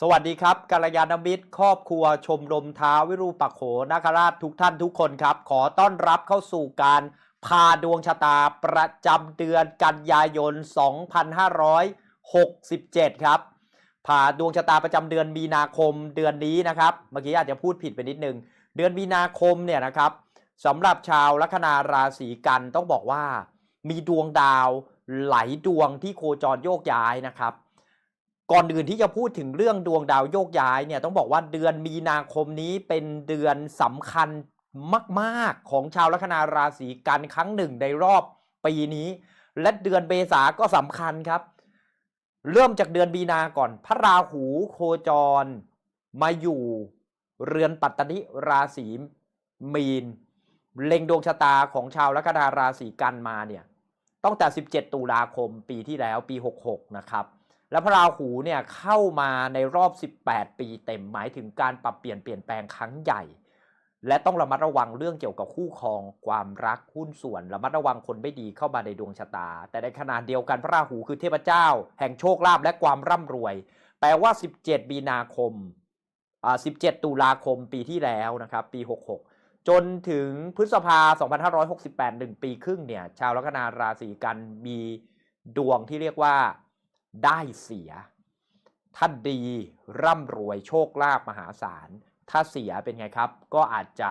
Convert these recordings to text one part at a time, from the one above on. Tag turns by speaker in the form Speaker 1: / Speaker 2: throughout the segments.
Speaker 1: สวัสดีครับกัลยาณมิตร ครอบครัวชมรมท้าวิรูปักโขนาคราชทุกท่านทุกคนครับ ขอต้อนรับเข้าสู่การพาดวงชะตาประจำเดือนกันยายน 2567 ครับพาดวงชะตาประจำเดือนมีนาคมเดือนนี้นะครับ เมื่อกี้อาจจะพูดผิดไปนิดนึง เดือนมีนาคมเนี่ยนะครับสำหรับชาวลัคนาราศีกันต้องบอกว่า มีดวงดาวไหลดวงที่โคจรโยกย้ายนะครับ ก่อนอื่นที่จะพูดถึงเรื่องดวงดาวโยกย้ายเนี่ยต้องบอกว่าเดือนมีนาคมนี้เป็นเดือนสำคัญมากๆ ของชาวลัคนาราศีกันครั้งหนึ่งในรอบปีนี้ และเดือนเมษาก็สำคัญครับ เริ่มจากเดือนมีนาก่อน พระราหูโคจร มาอยู่เรือนปัตตนิราศีมีน เล็งดวงชะตาของชาวลัคนาราศีกันมาเนี่ยตั้งแต่ 17 ตุลาคมปีที่แล้วปี 66 นะครับ แล้วพระราหูเนี่ยเข้ามาในรอบ 18 ปีเต็มหมายถึงการปรับเปลี่ยนเปลี่ยนแปลงครั้งใหญ่ และต้องระมัดระวังเรื่องเกี่ยวกับคู่ครองความรักหุ้นส่วนระมัดระวังคนไม่ดีเข้ามาในดวงชะตา แต่ในขณะเดียวกันพระราหูคือเทพเจ้า แห่งโชคลาภและความร่ำรวย แปลว่า 17 มีนาคมอ่า17 ตุลาคมปีที่แล้วนะครับปี 66จนถึงพฤษภา 2568หนึ่งปีครึ่งเนี่ย ชาวลัคนาราศีกันมีดวงที่เรียกว่า ได้เสีย ถ้าดีร่ำรวยโชคลาภมหาศาล ถ้าเสียเป็นไงครับ ก็อาจจะ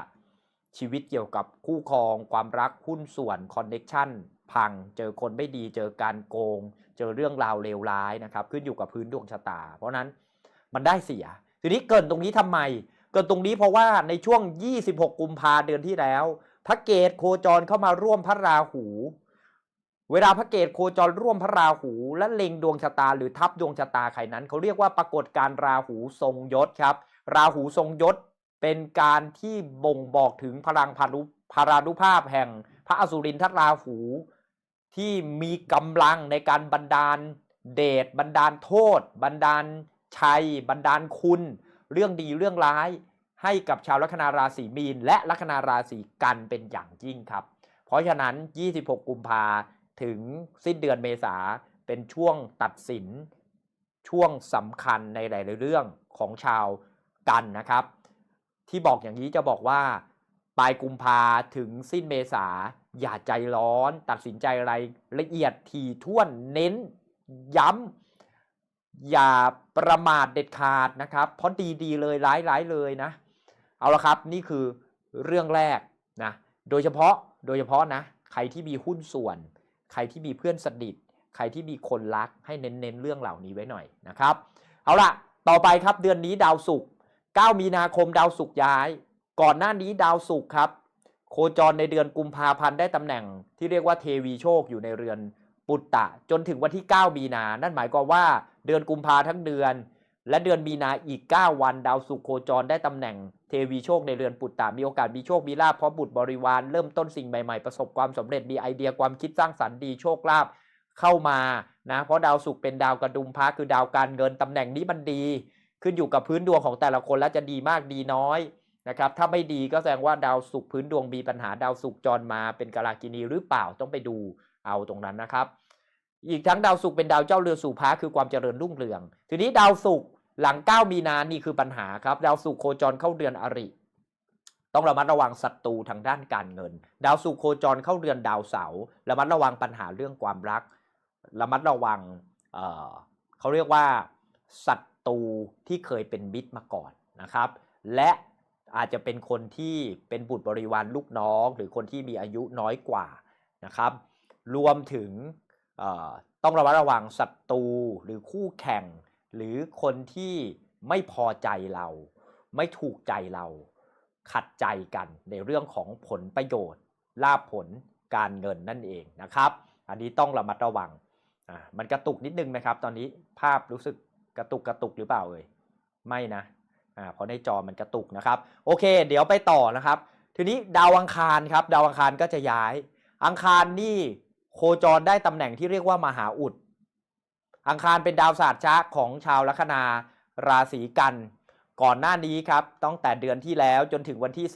Speaker 1: ชีวิตเกี่ยวกับคู่ครอง ความรักหุ้นส่วนคอนเน็ชันพัง เจอคนไม่ดี เจอการโกง เจอเรื่องราวเลวร้ายนะครับ ขึ้นอยู่กับพื้นดวงชะตา เพราะนั้นมันได้เสีย ทีนี้เกินตรงนี้ทำไม เกิดตรงนี้เพราะว่าในช่วง 26 กุมภาเดือนที่แล้ว พระเกตโคจรเข้ามาร่วมพระราหู เวลาพระเกตโคจรร่วมพระราหู และเล็งดวงชะตาหรือทับดวงชะตาใครนั้นเขาเรียกว่าปรากฏการราหูทรงยศครับ ราหูทรงยศเป็นการที่บ่งบอกถึงพลังพานุพารานุภาพแห่งพระอสุรินทราหู ที่มีกำลังในการบันดาลเดชบันดาลโทษ บันดาลชัย บันดาลคุณ เรื่องดีเรื่องร้ายให้กับชาวลัคนาราศีมีน และลัคนาราศีกันเป็นอย่างยิ่งครับ เพราะฉะนั้น 26 กุมภา ถึงสิ้นเดือนเมษาเป็นช่วงตัดสิน ช่วงสำคัญในหลายๆเรื่องของชาวกันนะครับ ที่บอกอย่างนี้จะบอกว่าปลายกุมภาถึงสิ้นเมษาอย่าใจร้อน ตัดสินใจอะไรละเอียดถี่ถ้วนเน้นย้ำอย่าประมาทเด็ดขาดนะครับ เพราะดีๆเลยร้ายๆเลยนะ เอาละครับนี่คือเรื่องแรกนะโดยเฉพาะโดยเฉพาะนะ ใครที่มีหุ้นส่วน ใครที่มีเพื่อนสนิทใครที่มีคนรักให้เน้นๆเรื่องเหล่านี้ไว้หน่อยนะครับ เอาล่ะ ต่อไปครับเดือนนี้ดาวศุกร์9มีนาคมดาวศุกร์ย้าย ก่อนหน้านี้ดาวศุกร์ครับ โคจรในเดือนกุมภาพันธ์ได้ตำแหน่ง ที่เรียกว่าเทวีโชคอยู่ในเรือนปุตตะ จนถึงวันที่ 9 มีนา นั่นหมายความว่าเดือนกุมภาทั้งเดือน และเดือนมีนาอีก 9 วันดาวศุกร์โคจรได้ตำแหน่ง เทวีโชคในเรือนปุตตะมีโอกาสมีโชคมีลาภเพราะบุตรบริวารเริ่มต้นสิ่งใหม่ๆ ประสบความสำเร็จมีไอเดียความคิดสร้างสรรค์ดีโชคลาภเข้ามานะเพราะดาวศุกร์เป็นดาวกระดุมพระคือดาวการเงินตำแหน่งนี้มันดี ขึ้นอยู่กับพื้นดวงของแต่ละคนแล้วจะดีมากดีน้อยนะครับถ้าไม่ดีก็แสดงว่าดาวศุกร์พื้นดวงมีปัญหาดาวศุกร์จรมาเป็นกาลากินีหรือเปล่าต้องไปดูเอาตรงนั้นนะครับ อีกทั้งดาวศุกร์เป็นดาวเจ้าเรือสู่พระคือความเจริญรุ่งเรือง ทีนี้ดาวศุกร์ หลัง 9 มีนานี่คือปัญหาครับ ดาวศุโคจรเข้าเดือนอริ ต้องระมัดระวังศัตรูทางด้านการเงิน ดาวศุโคจรเข้าเดือนดาวเสาร์ระมัดระวังปัญหาเรื่องความรัก ระมัดระวังเเขาเรียกว่าศัตรูที่เคยเป็นมิตรมาก่อนนะครับ และอาจจะเป็นคนที่เป็นบุตรบริวารลูกน้อง หรือคนที่มีอายุน้อยกว่านะครับ รวมถึงต้องระมัดระวังศัตรูหรือคู่แข่ง หรือคนที่ไม่พอใจเรา ไม่ถูกใจเรา ขัดใจกันในเรื่องของผลประโยชน์ลาภผลการเงินนั่นเองนะครับ อันนี้ต้องระมัดระวังอ่ามันกระตุกนิดนึงนะครับ ตอนนี้ภาพรู้สึกกระตุกกระตุกหรือเปล่าเอ่ยไม่นะอ่าเพราะในจอมันกระตุกนะครับ โอเค เดี๋ยวไปต่อนะครับ ทีนี้ดาวอังคารครับ ดาวอังคารก็จะย้าย อังคารนี่โคจรได้ตำแหน่งที่เรียกว่ามหาอุด อังคารเป็นดาวศาสตร์ชะของชาวลัคนาราศีกัน ก่อนหน้านี้ครับตั้งแต่เดือนที่แล้วจนถึงวันที่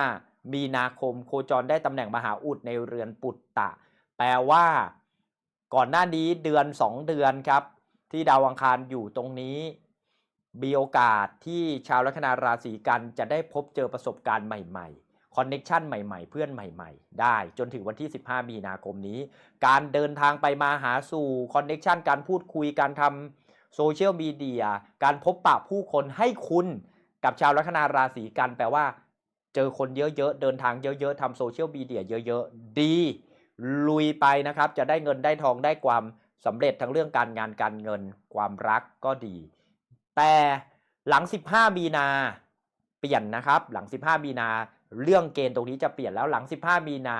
Speaker 1: 15 มีนาคมโคจรได้ตำแหน่งมหาอุดในเรือนปุตตะ แปลว่า ก่อนหน้านี้เดือน 2 เดือนครับ ที่ดาวอังคารอยู่ตรงนี้ มีโอกาสที่ชาวลัคนาราศีกันจะได้พบเจอประสบการณ์ใหม่ ๆ คอนเน็ชันใหม่ๆ เพื่อนใหม่ ๆ ได้ จนถึงวันที่ 15 มีนาคมนี้ การเดินทางไปมาหาสู่คอนเน็ชันการพูดคุยการทำโซเชียลมีเดียการพบปะผู้คนให้คุณกับชาวลัคนาราศีกันแปลว่า เจอคนเยอะๆ เดินทางเยอะๆทำโซเชียลมีเดียเยอะๆ ดี ลุยไปนะครับ จะได้เงินได้ทองได้ความสำเร็จทั้งเรื่องการงานการเงิน ความรักก็ดี แต่หลัง 15 มีนา เปลี่ยนนะครับ หลัง 15 มีนา เรื่องเกณฑ์ตรงนี้จะเปลี่ยนแล้วหลัง 15 มีนา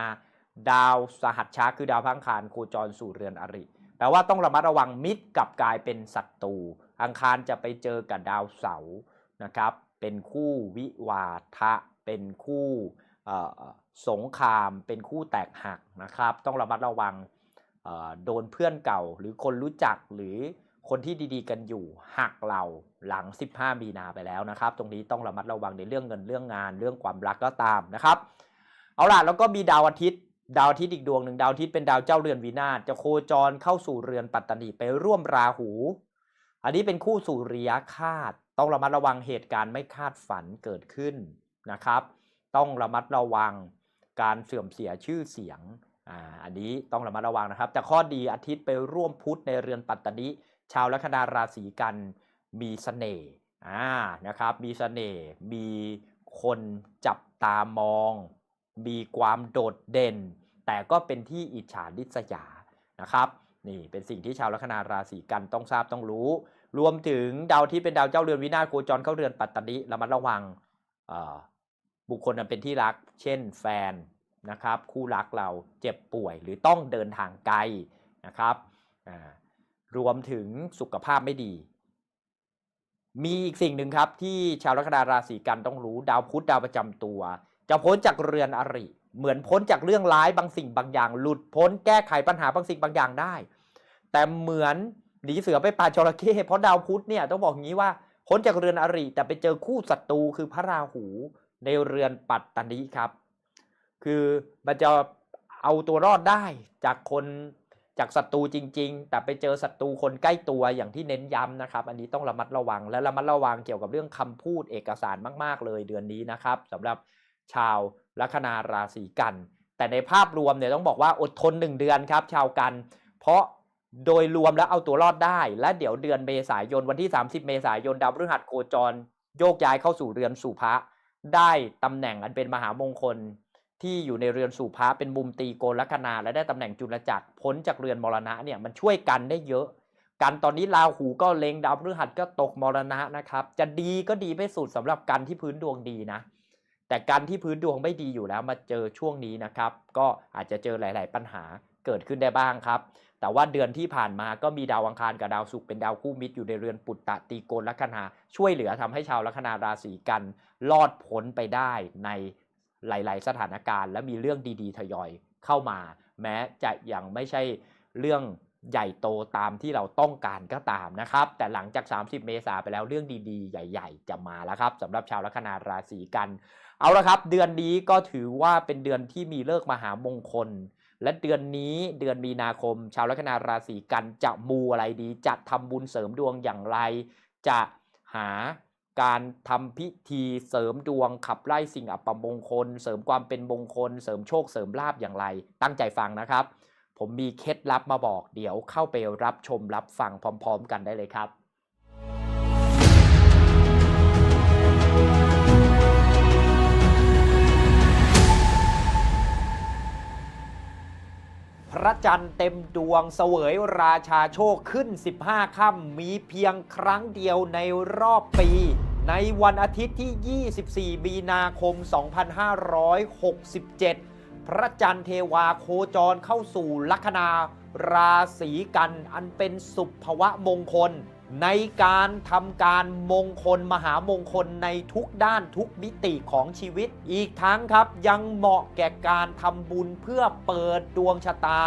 Speaker 1: ดาวสหัสชาคือดาวพังคารโคจรสู่เรือนอริแปลว่าต้องระมัดระวังมิตรกับกลายเป็นศัตรูอังคารจะไปเจอกับดาวเสาร์นะครับ เป็นคู่วิวาทะ เป็นคู่สงคราม เป็นคู่แตกหักนะครับ ต้องระมัดระวังโดนเพื่อนเก่าหรือคนรู้จักหรือ คนที่ดีๆกันอยู่หักเราหลัง 15 มีนาไปแล้วนะครับ ตรงนี้ต้องระมัดระวังในเรื่องเงินเรื่องงานเรื่องความรักก็ตามนะครับ เอาล่ะแล้วก็มีดาวอาทิตย์ ดาวอาทิตย์อีกดวงหนึ่งดาวอาทิตย์เป็นดาวเจ้าเรือนวินาจะโคจรเข้าสู่เรือนปัตตานีไปร่วมราหู อันนี้เป็นคู่สุริยคาตต้องระมัดระวังเหตุการณ์ไม่คาดฝันเกิดขึ้นนะครับ ต้องระมัดระวังการเสื่อมเสียชื่อเสียงอ่าอันนี้ต้องระมัดระวังนะครับแต่ข้อดีอาทิตย์ไปร่วมพุธในเรือนปัตตานี ชาวลัคนาราศีกันมีเสน่ห์อ่านะครับมีเสน่ห์มีคนจับตามอง มีความโดดเด่น แต่ก็เป็นที่อิจฉาริษยานะครับนี่เป็นสิ่งที่ชาวลัคนาราศีกันต้องทราบต้องรู้ รวมถึงดาวที่เป็นดาวเจ้าเรือนวินาศโคจรเข้าเรือนปัตตานีระมัดระวังบุคคลอันเป็นที่รัก เช่นแฟนนะครับคู่รักเราเจ็บป่วยหรือต้องเดินทางไกลนะครับอ่า รวมถึงสุขภาพไม่ดี มีอีกสิ่งหนึ่งครับที่ชาวลัคนาราศีกันต้องรู้ดาวพุธดาวประจำตัว จะพ้นจากเรือนอริ เหมือนพ้นจากเรื่องร้ายบางสิ่งบางอย่าง หลุดพ้นแก้ไขปัญหาบางสิ่งบางอย่างได้ แต่เหมือนหนีเสือไปป่าจระเข้เพราะดาวพุธเนี่ยต้องบอกอย่างนี้ว่าพ้นจากเรือนอริแต่ไปเจอคู่ศัตรูคือพระราหูในเรือนปัตตานีครับ คือมันจะเอาตัวรอดได้จากคน จากศัตรูจริง ๆ แต่ไปเจอศัตรูคนใกล้ตัวอย่างที่เน้นย้ำนะครับ อันนี้ต้องระมัดระวังและระมัดระวังเกี่ยวกับเรื่องคำพูดเอกสารมาก ๆ เลยเดือนนี้นะครับสำหรับชาวลัคนาราศีกัน แต่ในภาพรวมเนี่ยต้องบอกว่าอดทน 1 เดือนครับ ชาวกัน เพราะโดยรวมแล้วเอาตัวรอดได้ และเดี๋ยวเดือนเมษายนวันที่ 30 เมษายนดาวพฤหัสโคจร โยกย้ายเข้าสู่เรือนสู่พระได้ตำแหน่งอันเป็นมหามงคล ที่อยู่ในเรือนสู่พระเป็นมุมตีโกลัคนา และได้ตำแหน่งจุลจักรพ้นจากเรือนมรณะเนี่ยมันช่วยกันได้เยอะกันตอนนี้ราหูก็เล็งดาวพฤหัสก็ตกมรณะนะครับ จะดีก็ดีไม่สุดสำหรับกันที่พื้นดวงดีนะ แต่การที่พื้นดวงไม่ดีอยู่แล้วมาเจอช่วงนี้นะครับ ก็อาจจะเจอหลาย ๆ ปัญหาเกิดขึ้นได้บ้างครับ แต่ว่าเดือนที่ผ่านมาก็มีดาวอังคารกับดาวศุกร์เป็นดาวคู่มิตรอยู่ในเรือนปุตตะตีโกนลัคนาช่วยเหลือทำให้ชาวลัคนาราศีกันรอดพ้นไปได้ใน หลาย ๆ สถานการณ์ และมีเรื่องดีๆ ทยอยเข้ามา แม้จะยังไม่ใช่เรื่องใหญ่โตตามที่เราต้องการก็ตามนะครับ แต่หลังจาก 30 เมษาไปแล้วเรื่องดีๆ ใหญ่ ๆ จะมาแล้วครับสำหรับชาวลัคนาราศีกัน เอาละครับ เดือนนี้ก็ถือว่าเป็นเดือนที่มีเลิกมหามงคล และเดือนนี้เดือนมีนาคม ชาวลัคนาราศีกันจะมูอะไรดี จะทำบุญเสริมดวงอย่างไร จะหา การทำพิธีเสริมดวงขับไล่สิ่งอัปมงคล เสริมความเป็นมงคล เสริมโชคเสริมลาบอย่างไร ตั้งใจฟังนะครับ ผมมีเคล็ดลับมาบอก เดี๋ยวเข้าไปรับชมรับฟังพร้อม ๆ กันได้เลยครับ ระจันทร์เต็มดวงเสวยราชาโชคขึ้น 15 ค่ำมีเพียงครั้งเดียวในรอบปี ในวันอาทิตย์ที่ 24 มีนาคม 2567 พระจันทร์เทวาโคจรเข้าสู่ลัคนาราศีกัน อันเป็นสุภวะมงคล ในการทำการมงคลมหามงคลในทุกด้านทุกมิติของชีวิต อีกทั้งครับยังเหมาะแก่การทำบุญเพื่อเปิดดวงชะตา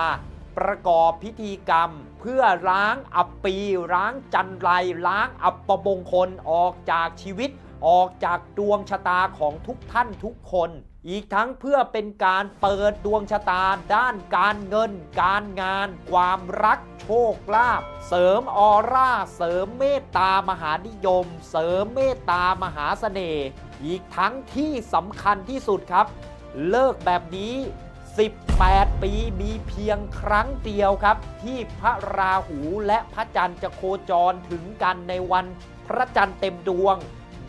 Speaker 1: ประกอบพิธีกรรม เพื่อล้างอับปีล้างจันไรล้างอัปมงคลออกจากชีวิต ออกจากดวงชะตาของทุกท่านทุกคน อีกทั้งเพื่อเป็นการเปิดดวงชะตาด้านการเงิน การงาน ความรักโชคลาภเสริมออร่า เสริมเมตตามหานิยม เสริมเมตตามหาเสน่ห์อีกทั้งที่สำคัญที่สุดครับ เลิกแบบนี้ 18 ปีมีเพียงครั้งเดียวครับ ที่พระราหูและพระจันทร์จะโคจรถึงกันในวันพระจันทร์เต็มดวง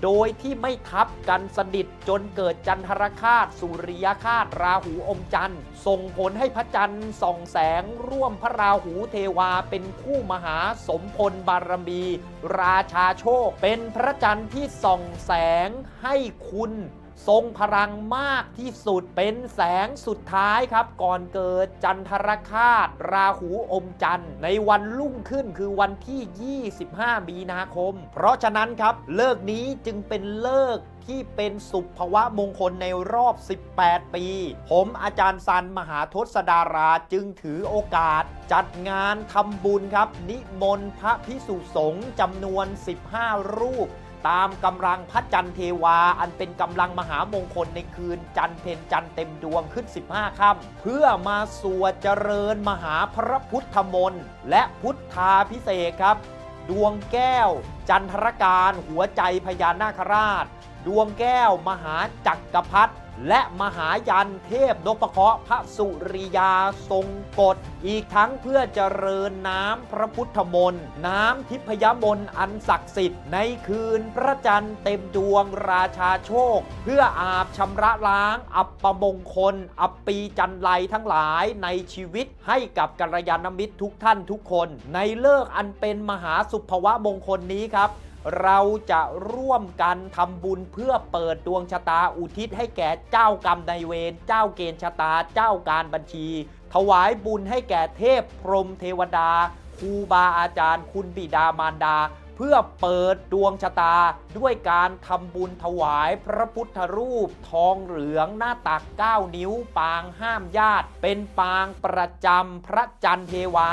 Speaker 1: โดยที่ไม่ทับกันสนิทจนเกิดจันทรคาตสุริยคาตราหูอมจันทร์ ส่งผลให้พระจันทร์ส่องแสง ร่วมพระราหูเทวาเป็นคู่มหาสมพลบารมี ราชาโชค เป็นพระจันทร์ที่ส่องแสงให้คุณ ทรงพลังมากที่สุดเป็นแสงสุดท้ายครับ ก่อนเกิดจันทรคาตราหูอมจันทร์ ในวันรุ่งขึ้นคือวันที่ 25 มีนาคม เพราะฉะนั้นครับ เลิกนี้จึงเป็นเลิกที่เป็นสุภวะมงคลในรอบ 18 ปี ผมอาจารย์ซันมหาทศดาราจึงถือโอกาส จัดงานทำบุญครับ นิมนต์พระพิสุสงฆ์จำนวน 15 รูป ตามกำลังพระจันทร์เทวา อันเป็นกำลังมหามงคลในคืนจันทร์เพ็ญจันทร์เต็มดวงขึ้น 15ค่ำเพื่อมาสวดเจริญมหาพระพุทธมนต์และพุทธาพิเศษครับ ดวงแก้ว จันทรการ หัวใจพญานาคราช ดวงแก้ว มหาจักรพรรดิและมหายันเทพนพเคราะห์พระสุริยาทรงกฎ อีกทั้งเพื่อเจริญน้ำพระพุทธมนต์ น้ำทิพยมนต์อันศักดิ์สิทธิ์ ในคืนพระจันทร์เต็มดวงราชาโชค เพื่ออาบชำระล้าง อัปมงคล อัปปีจันไรทั้งหลายในชีวิตให้กับกัลยาณมิตรทุกท่านทุกคน ในเลิกอันเป็นมหาสุภวะมงคลนี้ครับ เราจะร่วมกันทำบุญเพื่อเปิดดวงชะตาอุทิศให้แก่เจ้ากรรมนายเวรเจ้าเกณฑ์ชะตาเจ้าการบัญชี ถวายบุญให้แก่เทพพรหมเทวดาครูบาอาจารย์ คุณบิดามารดา เพื่อเปิดดวงชะตา ด้วยการทำบุญถวายพระพุทธรูป ทองเหลืองหน้าตัก 9 นิ้ว ปางห้ามญาติ เป็นปางประจำพระจันทร์เทวา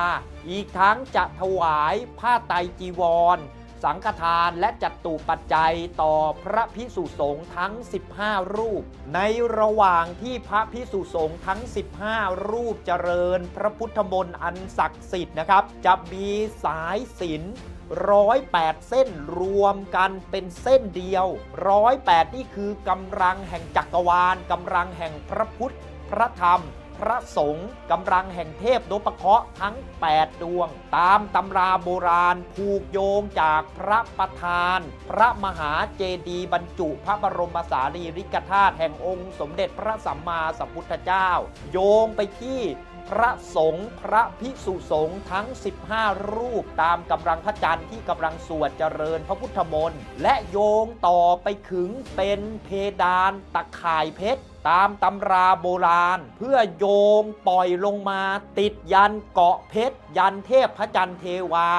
Speaker 1: อีกทั้งจะถวายผ้าไตรจีวร สังฆทานและจัดตูปัจจัยต่อพระพิสุสงฆ์ทั้ง 15 รูป ในระหว่างที่พระพิสุสงฆ์ทั้ง 15 รูปเจริญ พระพุทธมนต์อันศักดิ์สิทธิ์นะครับ จะมีสายสิญร้อยแปดเส้นรวมกันเป็นเส้นเดียวร้อยแปดนี่คือกำลังแห่งจักรวาลกำลังแห่งพระพุทธ พระธรรม พระสงฆ์กำลังแห่งเทพนพเคราะห์ทั้ง 8 ดวง ตามตำราโบราณผูกโยงจากพระประธาน พระมหาเจดีย์บรรจุพระบรมสารีริกธาตุแห่งองค์ สมเด็จพระสัมมาสัมพุทธเจ้า โยงไปที่ พระสงฆ์พระภิกษุสงฆ์ทั้ง 15 รูปตามกำลังพระจันทร์ที่กำลังสวดเจริญพระพุทธมนต์และโยงต่อไปถึงเป็นเพดานตะข่ายเพชรตามตำราโบราณ เพื่อโยงปล่อยลงมาติดยันเกาะเพชร ยันเทพพระจันทร์เทวา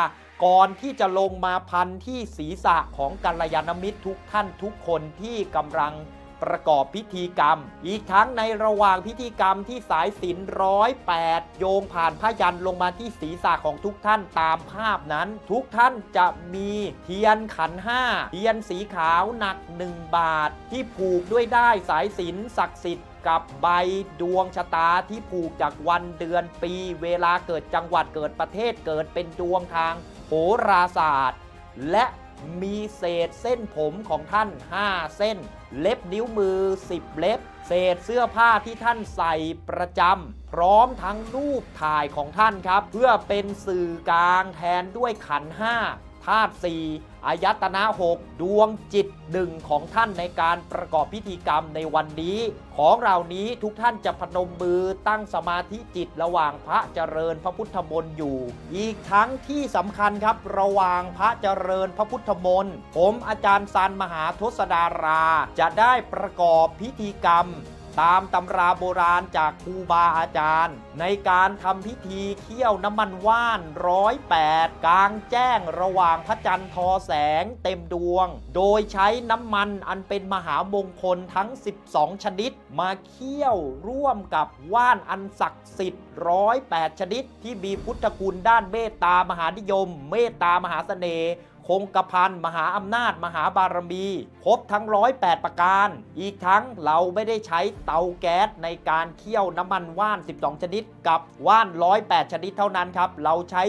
Speaker 1: ก่อนที่จะลงมาพันที่ศีรษะของกัลยาณมิตรทุกท่านทุกคนที่กำลัง ประกอบพิธีกรรม อีกทั้งในระหว่างพิธีกรรมที่สายสิญร้อยแปดโยงผ่านผ้ายันลงมาที่ศีรษะของทุกท่านตามภาพนั้น ทุกท่านจะมีเทียนขันห้าเทียนสีขาวหนัก 1 บาท ที่ผูกด้วยได้สายสิญศักดิ์สิทธิ์กับใบดวงชะตาที่ผูกจากวันเดือนปี เวลาเกิดจังหวัดเกิดประเทศเกิดเป็นดวงทางโหราศาสตร์ และ มีเศษเส้นผมของท่าน 5 เส้น เล็บนิ้วมือ 10 เล็บ เศษเสื้อผ้าที่ท่านใส่ประจำพร้อมทั้งรูปถ่ายของท่านครับ เพื่อเป็นสื่อกลางแทนด้วยขันห้าธาตุสี่ อายตนะหกดวงจิตหนึ่งของท่านในการประกอบพิธีกรรมในวันนี้ ของเหล่านี้ทุกท่านจะพนมมือตั้งสมาธิจิตระหว่างพระเจริญพระพุทธมนต์อยู่ อีกทั้งที่สำคัญครับระหว่างพระเจริญพระพุทธมนต์ผมอาจารย์ซันมหาทศดารา จะได้ประกอบพิธีกรรม ตามตำราโบราณจากครูบาอาจารย์ ในการทำพิธีเคี่ยวน้ำมันว่านร้อยแปดกลางแจ้งระหว่างพระจันทร์ทอแสงเต็มดวง โดยใช้น้ำมันอันเป็นมหามงคลทั้ง 12 ชนิด มาเคี่ยวร่วมกับว่านอันศักดิ์สิทธิ์ร้อยแปดชนิด ที่มีพุทธคุณด้านเมตตามหานิยม เมตตามหาเสน่ห์ คงกระพันมหาอำนาจ มหาบารมี ครบทั้ง 108 ประการ อีกทั้งเราไม่ได้ใช้เตาแก๊สในการเคี่ยวน้ำมันว่าน 12 ชนิด กับว่าน 108 ชนิดเท่านั้นครับ เราใช้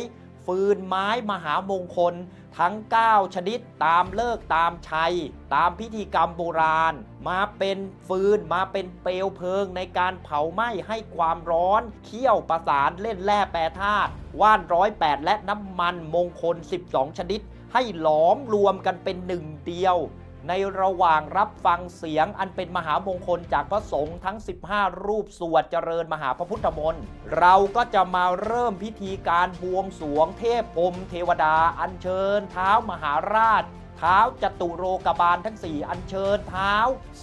Speaker 1: ฟืนไม้มหามงคลทั้ง 9 ชนิดตามเลิกตามชัย ตามพิธีกรรมโบราณ มาเป็นฟืนมาเป็นเปลวเพลิงในการเผาไหม้ให้ความร้อนเคี่ยวประสานเล่นแร่แปรธาตุว่านร้อยแปดและน้ำมันมงคล 12 ชนิด ให้หลอมรวมกันเป็นหนึ่งเดียว ในระหว่างรับฟังเสียงอันเป็นมหามงคลจากพระสงฆ์ทั้ง 15 รูปสวดเจริญมหาพระพุทธมนต์เราก็จะมาเริ่มพิธีการบวงสรวงเทพพรมเทวดาอัญเชิญเท้ามหาราช เท้าจตุโรกบาลทั้ง 4 อัญเชิญเท้า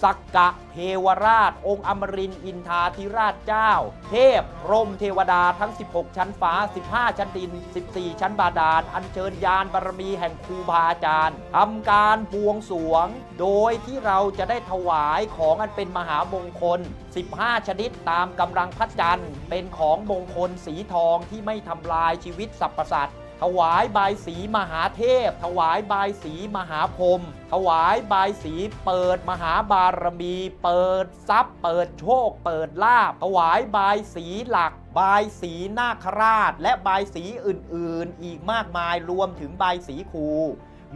Speaker 1: สักกะเทวราช องค์อมรินอินทาธิราชเจ้า เทพพรมเทวดาทั้ง 16 ชั้นฟ้า 15 ชั้นดิน 14 ชั้นบาดาล อัญเชิญยานบารมีแห่งครูบาอาจารย์ทำการบวงสรวง โดยที่เราจะได้ถวายของอันเป็นมหามงคล 15 ชนิดตามกำลังพระจันทร์เป็นของมงคลสีทองที่ไม่ทำลายชีวิตสรรพสัตว์ ถวายบายสีมหาเทพ ถวายบายสีมหาพรมถวายบายสีเปิดมหาบารมี เปิดทรัพย์ เปิดโชค เปิดลาภถวายบายสีหลัก บายสีนาคราช และบายสีอื่นๆ อีกมากมายรวมถึงบายสีครู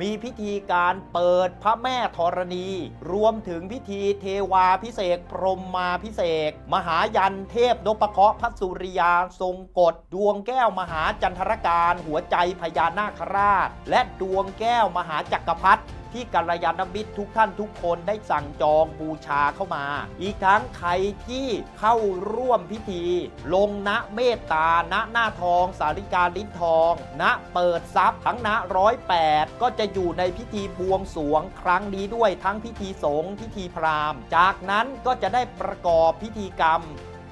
Speaker 1: มีพิธีการเปิดพระแม่ธรณี รวมถึงพิธีเทวาพิเศษพรหมมาพิเศษ มหายันเทพนพเคราะห์พระสุริยาทรงกฎดวงแก้วมหาจันทรการ หัวใจพญานาคราช และดวงแก้วมหาจักรพรรดิ ที่กัลยาณมิตรทุกท่านทุกคนได้สั่งจองบูชาเข้ามา อีกทั้งใครที่เข้าร่วมพิธี ลงณเมตตาณหน้าทอง สาริกาลิ้นทอง ณเปิดทรัพย์ทั้งณร้อยแปดก็จะอยู่ในพิธีบวงสวงครั้งนี้ด้วยทั้งพิธีสงฆ์พิธีพราหมณ์ จากนั้นก็จะได้ประกอบพิธีกรรม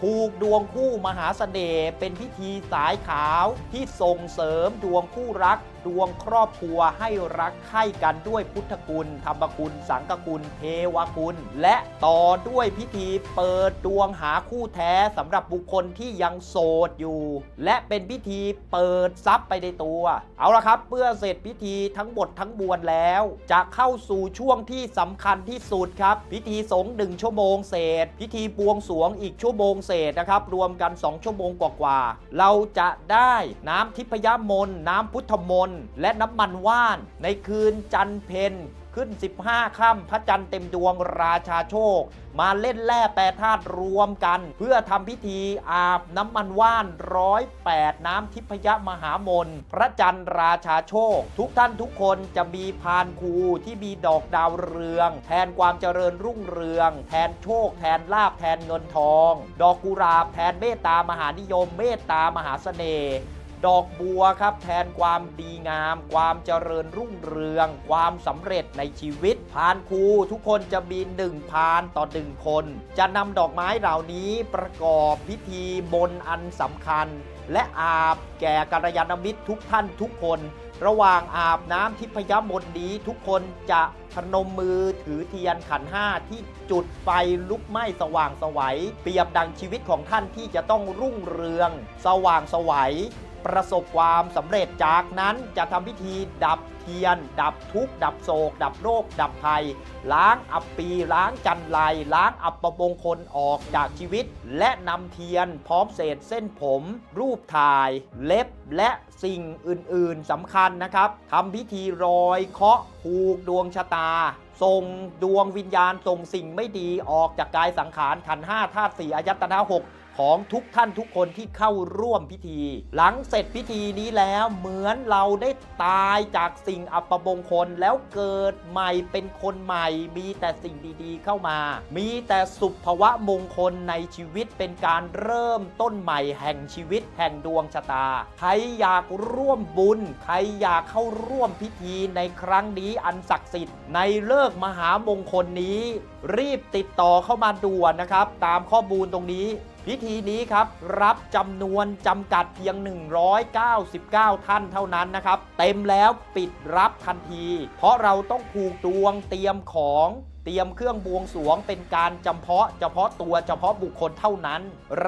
Speaker 1: ผูกดวงคู่มหาเสน่ห์เป็นพิธีสายขาวที่ส่งเสริมดวงคู่รัก ดวงครอบครัวให้รักใคร่กันด้วยพุทธคุณ ธรรมคุณ สังฆคุณ เทวคุณ และต่อด้วยพิธีเปิดดวงหาคู่แท้สำหรับบุคคลที่ยังโสดอยู่ และเป็นพิธีเปิดทรัพย์ไปในตัว เอาละครับเมื่อเสร็จพิธีทั้งหมดทั้งมวลแล้ว จะเข้าสู่ช่วงที่สำคัญที่สุดครับ พิธีสงฆ์หนึ่งชั่วโมงเศษ พิธีบวงสวงอีกชั่วโมงเศษนะครับ รวมกัน 2 ชั่วโมงกว่าๆเราจะได้น้ำทิพยมนต์น้ำพุทธมนต์และน้ำมันว่าน ในคืนจันเพนขึ้น 15 ค่ำพระจันทร์เต็มดวงราชาโชค มาเล่นแร่แปรธาตุรวมกัน เพื่อทำพิธีอาบน้ำมันว่านร้อยแปดน้ำทิพยมหามน พระจันทร์ราชาโชค ทุกท่านทุกคนจะมีพานคูที่มีดอกดาวเรือง แทนความเจริญรุ่งเรือง แทนโชค แทนลาภแทนเงินทอง ดอกกุหลาบแทนเมตตามหานิยม เมตตามหาเสน่ห์ ดอกบัวครับแทนความดีงาม ความเจริญรุ่งเรือง ความสำเร็จในชีวิต พานครูทุกคนจะมีหนึ่งพานต่อหนึ่งคน จะนำดอกไม้เหล่านี้ประกอบพิธีบนอันสำคัญ และอาบแก่กัลยาณมิตรทุกท่านทุกคน ระหว่างอาบน้ำทิพยมนต์นี้ทุกคนจะพนมมือถือเทียนขันห้าที่จุดไฟลุกไหม้สว่างสวัย เปรียบดังชีวิตของท่านที่จะต้องรุ่งเรือง สว่างสวัย ประสบความสำเร็จจากนั้นจะทำพิธีดับเทียน ดับทุกข์ดับโศก ดับโรค ดับภัย ล้างอับปี ล้างจันไรล้างอับประมงคลออกจากชีวิต และนำเทียนพร้อมเศษเส้นผม รูปถ่าย เล็บและสิ่งอื่น ๆสำคัญนะครับทำพิธีรอยเคาะผูกดวงชะตาส่งดวงวิญญาณส่งสิ่งไม่ดีออกจากกายสังขารขันห้าธาตุสี่อายตนะหก ของทุกท่านทุกคนที่เข้าร่วมพิธี หลังเสร็จพิธีนี้แล้วเหมือนเราได้ตายจากสิ่งอัปมงคลแล้วเกิดใหม่เป็นคนใหม่ มีแต่สิ่งดีๆเข้ามา มีแต่สุภวะมงคลในชีวิตเป็นการเริ่มต้นใหม่แห่งชีวิตแห่งดวงชะตา ใครอยากร่วมบุญ ใครอยากเข้าร่วมพิธีในครั้งนี้อันศักดิ์สิทธิ์ในเลิกมหามงคลนี้ รีบติดต่อเข้ามาด่วนนะครับ ตามข้อมูลตรงนี้ พิธีนี้ครับรับจำนวนจำกัดเพียง 199 ท่านเท่านั้นนะครับ เต็มแล้วปิดรับทันที เพราะเราต้องผูกดวงเตรียมของเตรียมเครื่องบวงสรวงเป็นการจำเพาะเฉพาะตัวเฉพาะบุคคลเท่านั้น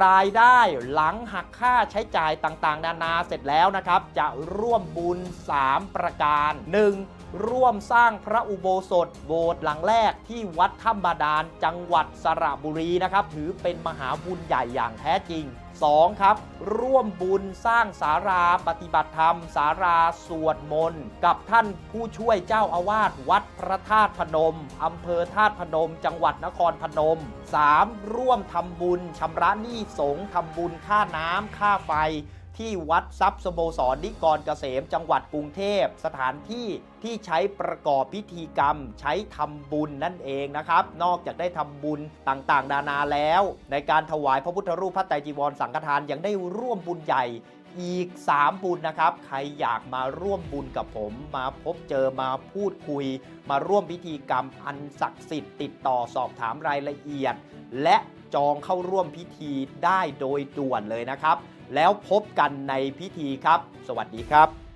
Speaker 1: รายได้หลังหักค่าใช้จ่ายต่างๆ นานาเสร็จแล้วนะครับ จะร่วมบุญ 3 ประการ 1. ร่วมสร้างพระอุโบสถโบสถ์หลังแรกที่วัดถ้ำบาดาลจังหวัดสระบุรีนะครับ ถือเป็นมหาบุญใหญ่อย่างแท้จริง 2. ครับ ร่วมบุญสร้างสาราปฏิบัติธรรมสาราสวดมนต์ กับท่านผู้ช่วยเจ้าอาวาสวัดพระธาตุพนม อำเภอธาตุพนม จังหวัดนครพนม 3. ร่วมทำบุญชำระหนี้สงฆ์ทำบุญค่าน้ำค่าไฟ ที่วัดทรัพย์สโมสรนิกรเกษมจังหวัดกรุงเทพ สถานที่ที่ใช้ประกอบพิธีกรรม ใช้ทำบุญนั่นเองนะครับ นอกจากได้ทำบุญต่างๆ นานาแล้ว ในการถวายพระพุทธรูปพระไตรจีวรสังฆทานยังได้ร่วมบุญใหญ่อีก 3 บุญนะครับ ใครอยากมาร่วมบุญกับผม มาพบเจอมาพูดคุย มาร่วมพิธีกรรมอันศักดิ์สิทธิ์ติดต่อสอบถามรายละเอียด และจองเข้าร่วมพิธีได้โดยด่วนเลยนะครับ แล้วพบกันในพิธีครับ สวัสดีครับ